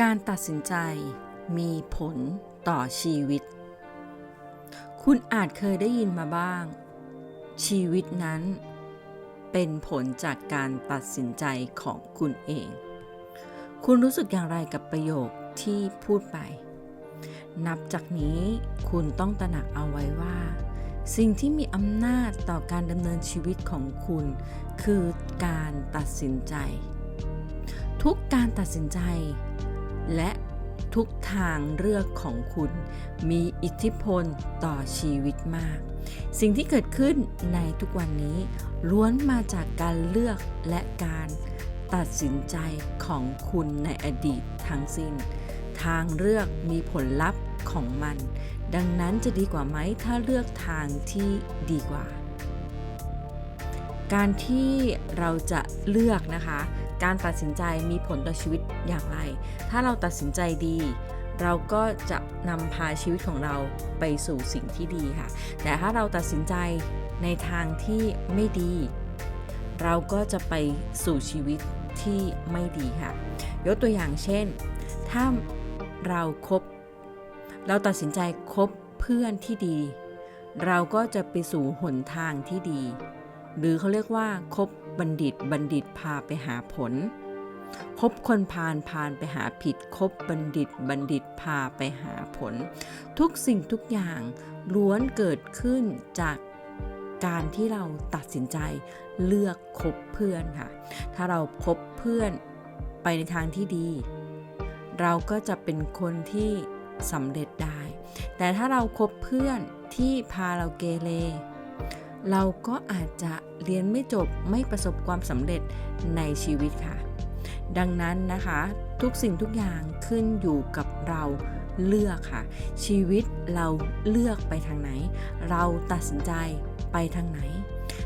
การตัดสินใจมีผลต่อชีวิต คุณอาจเคยได้ยินมาบ้าง ชีวิตนั้นเป็นผลจากการตัดสินใจของคุณเอง คุณรู้สึกอย่างไรกับประโยคที่พูดไป นับจากนี้คุณต้องตระหนักเอาไว้ว่า สิ่งที่มีอำนาจต่อการดำเนินชีวิตของคุณ คือการตัดสินใจ ทุกการตัดสินใจ และทุกทางเลือกของคุณมีอิทธิพลต่อชีวิตมาก สิ่งที่เกิดขึ้นในทุกวันนี้ ล้วนมาจากการเลือกและการตัดสินใจของคุณในอดีตทั้งสิ้น ทางเลือกมีผลลัพธ์ของมัน ดังนั้นจะดีกว่าไหมถ้าเลือกทางที่ดีกว่า การที่เราจะเลือกนะคะ การตัดสินใจมีผลต่อชีวิตอย่างไร ถ้าเราตัดสินใจดี เราก็จะนำพาชีวิตของเราไปสู่สิ่งที่ดีค่ะ แต่ถ้าเราตัดสินใจในทางที่ไม่ดี เราก็จะไปสู่ชีวิตที่ไม่ดีค่ะ ยกตัวอย่างเช่น ถ้าเราครบเราตัดสินใจคบเพื่อนที่ดี เราก็จะไปสู่หนทางที่ดี หรือเขาเรียกว่าคบบัณฑิตบัณฑิตพาไปหาผล คบคนพาลพาลไปหาผิด คบบัณฑิตบัณฑิตพาไปหาผล ทุกสิ่งทุกอย่างล้วนเกิดขึ้นจากการที่เราตัดสินใจเลือกคบเพื่อนค่ะ ถ้าเราคบเพื่อนไปในทางที่ดี เราก็จะเป็นคนที่สำเร็จได้ แต่ถ้าเราคบเพื่อนที่พาเราเกเร เราก็อาจจะเรียนไม่จบไม่ประสบความสำเร็จในชีวิตค่ะ ดังนั้นนะคะทุกสิ่งทุกอย่างขึ้นอยู่กับเราเลือกค่ะ ชีวิตเราเลือกไปทางไหน เราตัดสินใจไปทางไหน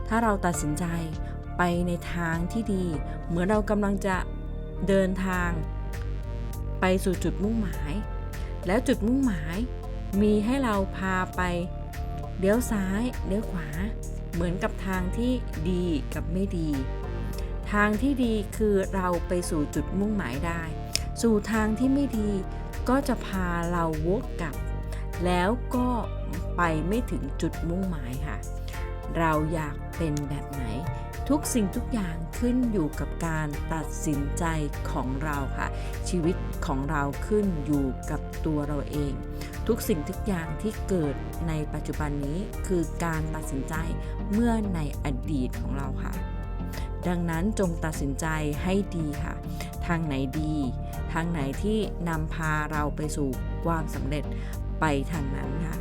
ถ้าเราตัดสินใจไปในทางที่ดี เหมือนเรากำลังจะเดินทาง ไปสู่จุดมุ่งหมาย แล้วจุดมุ่งหมายมีให้เราพาไปเลี้ยวซ้ายเลี้ยวขวา เหมือนกับทางที่ดีกับไม่ดี ทางที่ดีคือเราไปสู่จุดมุ่งหมายได้ สู่ทางที่ไม่ดีก็จะพาเราวกกลับ แล้วก็ไปไม่ถึงจุดมุ่งหมายค่ะ เราอยากเป็นแบบไหน ทุกสิ่งทุกอย่างขึ้นอยู่กับการตัดสินใจของเราค่ะ ชีวิตของเราขึ้นอยู่กับตัวเราเอง ทุกสิ่งทุกอย่างที่เกิดในปัจจุบันนี้คือการตัดสินใจเมื่อในอดีตของเราค่ะ ดังนั้นจงตัดสินใจให้ดีค่ะ ทางไหนดี ทางไหนที่นำพาเราไปสู่ความสำเร็จไปทางนั้นค่ะ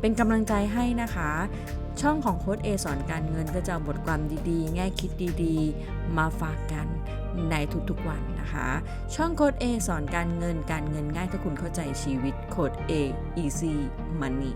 เป็นกำลังใจให้นะคะ ช่องของโค้ดเอสอนการเงินก็จะบทความดีๆ แง่คิดดีๆ มาฝากกันในทุกๆวันนะคะ ช่องโค้ด A สอนการเงินการเงินง่ายถ้าคุณเข้าใจชีวิตโค้ด A easy money